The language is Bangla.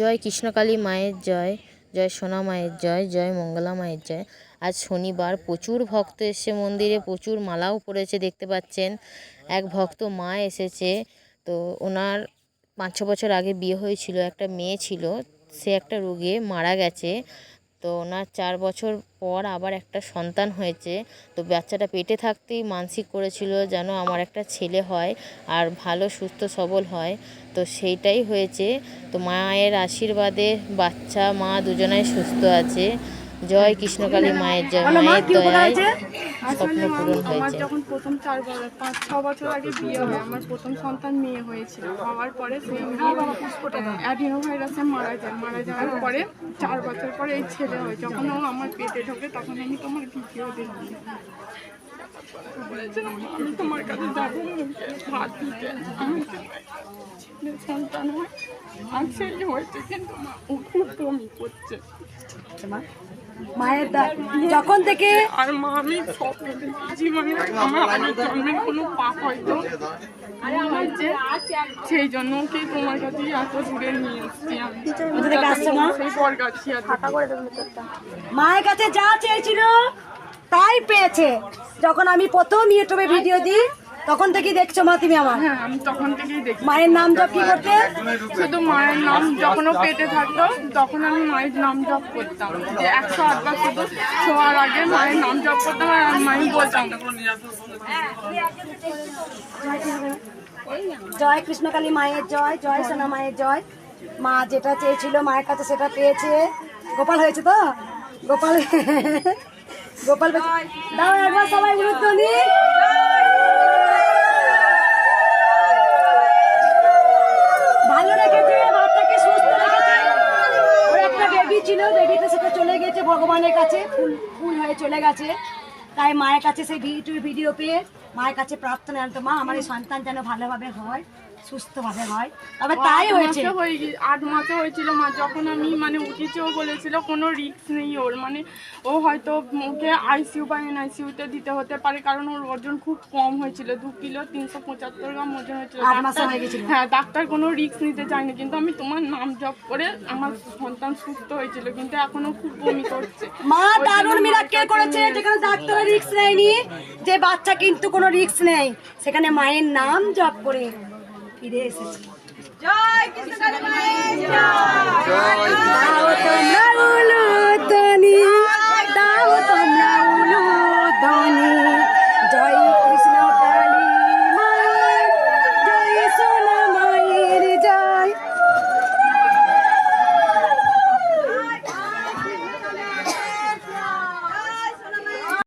জয় কৃষ্ণকালী মায়ের জয় জয় সোনা মায়ের জয় জয় মঙ্গলা মায়ের জয়। আজ শনিবার, প্রচুর ভক্ত এসছে মন্দিরে, প্রচুর মালাও পড়েছে, দেখতে পাচ্ছেন। এক ভক্ত মা এসেছে, তো ওনার পাঁচ ছ বছর আগে বিয়ে হয়েছিল, একটা মেয়ে ছিল, সে একটা রোগে মারা গেছে। তো ওনার চার বছর পর আবার একটা সন্তান হয়েছে। তো বাচ্চাটা পেটে থাকতেই মানসিক করেছিল যেন আমার একটা ছেলে হয় আর ভালো সুস্থ সবল হয়। তো সেইটাই হয়েছে। তো মায়ের আশীর্বাদে বাচ্চা মা দুজনাই সুস্থ আছে। জয় কৃষ্ণকালী মায়ের জয় মায়ের দয়ায়। আসলে আমার যখন প্রথম চার বছর পাঁচ ছ বছর আগে বিয়ে হয় আমার প্রথম সন্তান মেয়ে হয়েছিল। হওয়ার পরে সেই অ্যাডিনো ভাইরাসে মারা যায়। মারা যাওয়ার পরে চার বছর পরে এই ছেলে হয়। যখন ও আমার পেটে ঢোকে তখন আমি তোমার ভিডিও দেখি আমি তোমার কাছে যাব ভাত দিতে। আমি সন্তান হয় আর ছেলে হয়েছে কিন্তু ও খুব বমি করছে। মায়ের যখন থেকে আর মা আমি জীবনে আমার জন্মের কোনো পাপ হয়তো সেই জন্য ওকে তোমার কাছে এত দূরে নিয়ে এসছি মায়ের কাছে যা চেয়েছিল তাই পেয়েছে। যখন আমি প্রথম ইউটিউবে ভিডিও দিই তখন থেকেই দেখছ মা তুমি আমার? হ্যাঁ আমি তখন থেকেই দেখি মায়ের নাম জপ কি করতে? শুধু মায়ের নাম যখন ও পেটে থাকতো তখন আমি মায়ের নাম জপ করতাম। যে একশো আটবার শুধু শোয়ার আগে মায়ের নাম জপ করতাম আর বলতাম। জয় কৃষ্ণকালী মায়ের জয় জয় সোনা মায়ের জয়। মা যেটা চেয়েছিল মায়ের কাছে সেটা পেয়েছে। গোপাল হয়েছে তো? গোপাল গোপাল দাও একবার সবাই উলুধ্বনি ভালো রেখেছে বাচ্চাকে সুস্থ রেখেছে ওর একটা বেবি ছিল বেবিটা সেটা চলে গেছে, ভগবানের কাছে, ফুল ফুল হয়ে চলে গেছে। তাই মায়ের কাছে সেই ভিডিও পেয়ে মায়ের কাছে প্রার্থনা জানতো, মা, আমার এই সন্তান যেন ভালোভাবে হয়। সুস্থভাবে হয়। তবে তাই হয়েছে। হয়ে আট মাসে হয়েছিল মা যখন আমি মানে উঠেছি ও বলেছিল কোনো রিস্ক নেই ওর মানে ও হয়তো ওকে আইসিইউ বা এনআইসিইউতে দিতে হতে পারে কারণ ওর ওজন খুব কম হয়েছিল দু কিলো তিনশো পঁচাত্তর গ্রাম ওজন হয়েছিল। হয়ে ডাক্তার কোনো রিস্ক নিতে চায়নি কিন্তু আমি তোমার নাম জপ করে আমার সন্তান সুস্থ হয়েছিল কিন্তু এখনও খুব বমি করছে। মা দারুণ মিরাক্কেল করেছে যেখানে ডাক্তারের রিস্ক নেয়নি যে বাচ্চা কিন্তু কোনো রিস্ক নেই। সেখানে মায়ের নাম জপ করে Pireses. Joy, que se está de maestro! Joy, Joy! Joy!